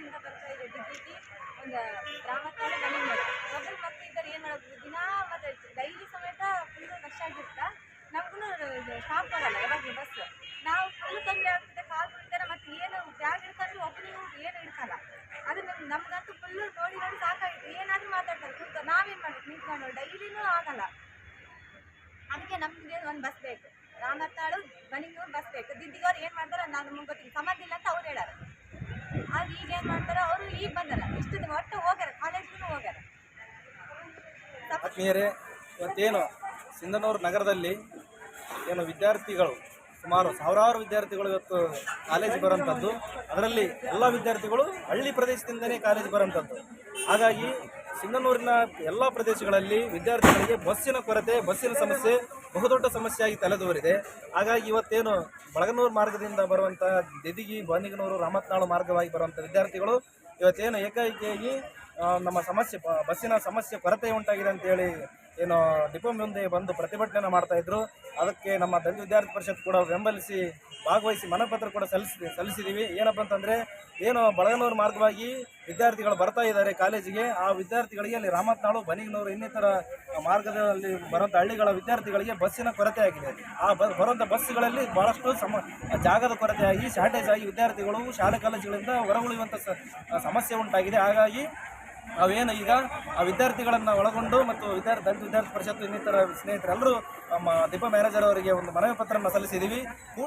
ವರ್ಷದಿಂದ ಬರ್ತಾ ಇದೆ. ಡಿಗ್ರಿಗೆ ಒಂದು ರಾಮತ್ತಾಳು ಮನೆಯವರು ಒಬ್ಬರು ಮಕ್ಕಳು ಇದ್ದಾರೆ, ಏನು ಮಾಡೋದು? ದಿನ ಮತ್ತು ಡೈಲಿ ಸಮೇತ ಫುಲ್ಲು ರಶ್ ಆಗಿರ್ತಾ ನಮಗೂ ಸ್ಟಾಪ್ ಆಗಲ್ಲ ಯಾವಾಗಲೂ ಬಸ್ ನಾವು ಫುಲ್ ತೊಂದರೆ ಆಗ್ತಿದೆ, ಕಾಲು ಇದ್ದಾರೆ ಮತ್ತೆ ಏನು ಬ್ಯಾಗ್ ಹಿಡ್ಕೊಂಡ್ರೆ ಒಬ್ಬನಿಗೂ ಏನು ಹಿಡ್ಕಲ್ಲ. ಅದು ನಮ್ಗೆ ನಮ್ಗಂತೂ ಫುಲ್ಲು ನೋಡಿ ನೋಡಿ ಸಾಕಾಗಿತ್ತು ಏನಾದರೂ ಮಾತಾಡ್ತಾರೆ, ಕೂತ ನಾವೇನು ಮಾಡ್ಬೇಕು? ನಿಂತ್ಕೊಂಡು ಡೈಲಿನೂ ಆಗಲ್ಲ. ಅದಕ್ಕೆ ನಮ್ಗೆ ಒಂದು ಬಸ್ ಬೇಕು. ರಾಮತ್ತಾಳು ಮನಿಗೂರು ಬಸ್ ಬೇಕು. ದಿದ್ದಿಗವ್ರು ಏನು ಮಾಡ್ತಾರೆ ನಾನು ನಮ್ಗೆ ಗೊತ್ತಿಲ್ಲ. ಸಂಬಂಧ ಇಲ್ಲ ಅಂತ ಅವ್ರು ಹೇಳಾರ ಆಗ ಈಗ ಏನು ಮಾಡ್ತಾರೋ ಅವರು ಈಗ ಬಂದಾರ. ಇಷ್ಟು ದಿನ ಒಟ್ಟು ಹೋಗ್ಯಾರ, ಕಾಲೇಜ್ಗೂ ಹೋಗ್ಯಾರ. ಆತ್ಮೀಯರೇ, ಇವತ್ತೇನು ಸಿಂಧನೂರು ನಗರದಲ್ಲಿ ಏನು ವಿದ್ಯಾರ್ಥಿಗಳು ಸುಮಾರು ಸಾವಿರಾರು ವಿದ್ಯಾರ್ಥಿಗಳು ಇವತ್ತು ಕಾಲೇಜ್ ಬರೋಂಥದ್ದು ಅದರಲ್ಲಿ ಎಲ್ಲ ವಿದ್ಯಾರ್ಥಿಗಳು ಹಳ್ಳಿ ಪ್ರದೇಶದಿಂದನೇ ಕಾಲೇಜ್ ಬರೋಂಥದ್ದು ಹಾಗಾಗಿ ಸಿಂಧನೂರಿನ ಎಲ್ಲ ಪ್ರದೇಶಗಳಲ್ಲಿ ವಿದ್ಯಾರ್ಥಿಗಳಿಗೆ ಬಸ್ಸಿನ ಕೊರತೆ, ಬಸ್ಸಿನ ಸಮಸ್ಯೆ, ಬಹುದೊಡ್ಡ ಸಮಸ್ಯೆಯಾಗಿ ತಲೆದೋರಿದೆ. ಹಾಗಾಗಿ ಇವತ್ತೇನು ಬಳಗನೂರು ಮಾರ್ಗದಿಂದ ಬರುವಂತಹ ದಿದಿಗಿ ಬಾನಿಗನೂರು ರಾಮತ್ನಾಳು ಮಾರ್ಗವಾಗಿ ಬರುವಂಥ ವಿದ್ಯಾರ್ಥಿಗಳು ಇವತ್ತೇನು ಏಕಾಏಕಿಯಾಗಿ ನಮ್ಮ ಸಮಸ್ಯೆ ಬಸ್ಸಿನ ಸಮಸ್ಯೆ ಕೊರತೆ ಉಂಟಾಗಿದೆ ಅಂತೇಳಿ ಏನು ಡಿಪೋ ಮುಂದೆ ಬಂದು ಪ್ರತಿಭಟನೆ ಮಾಡ್ತಾ ಇದ್ರು. ಅದಕ್ಕೆ ನಮ್ಮ ದಲಿತ ವಿದ್ಯಾರ್ಥಿ ಪರಿಷತ್ ಕೂಡ ಬೆಂಬಲಿಸಿ ಭಾಗವಹಿಸಿ ಮನಪತ್ರ ಕೂಡ ಸಲ್ಲಿಸಿ ಸಲ್ಲಿಸಿದ್ದೀವಿ ಏನಪ್ಪ ಅಂತಂದರೆ, ಏನು ಬಳಗನೂರು ಮಾರ್ಗವಾಗಿ ವಿದ್ಯಾರ್ಥಿಗಳು ಬರ್ತಾ ಇದ್ದಾರೆ ಕಾಲೇಜಿಗೆ. ಆ ವಿದ್ಯಾರ್ಥಿಗಳಿಗೆ ಅಲ್ಲಿ ರಾಮತ್ನಾಳು ಬನಿಗನೂರು ಇನ್ನಿತರ ಮಾರ್ಗದಲ್ಲಿ ಬರುವಂಥ ಹಳ್ಳಿಗಳ ವಿದ್ಯಾರ್ಥಿಗಳಿಗೆ ಬಸ್ಸಿನ ಕೊರತೆ ಆಗಿದೆ. ಆ ಬಸ್ ಬರುವಂಥ ಬಸ್ಸುಗಳಲ್ಲಿ ಭಾಳಷ್ಟು ಸಮ, ಜಾಗದ ಕೊರತೆಯಾಗಿ ಶಾರ್ಟೇಜ್ ಆಗಿ ವಿದ್ಯಾರ್ಥಿಗಳು ಶಾಲೆ ಕಾಲೇಜುಗಳಿಂದ ಹೊರಗುಳಿಯುವಂಥ ಸಮಸ್ಯೆ ಉಂಟಾಗಿದೆ. ಹಾಗಾಗಿ ನಾವೇನು ಈಗ ಆ ವಿದ್ಯಾರ್ಥಿಗಳನ್ನು ಒಳಗೊಂಡು ಮತ್ತು ವಿದ್ಯಾರ್ಥಿ ವಿದ್ಯಾರ್ಥಿ ಪರಿಷತ್ತು ಇನ್ನಿತರ ಸ್ನೇಹಿತರೆಲ್ಲರೂ ಡಿಪೋ ಮ್ಯಾನೇಜರ್ ಅವರಿಗೆ ಒಂದು ಮನವಿ ಪತ್ರವನ್ನು ಸಲ್ಲಿಸಿದ್ದೀವಿ.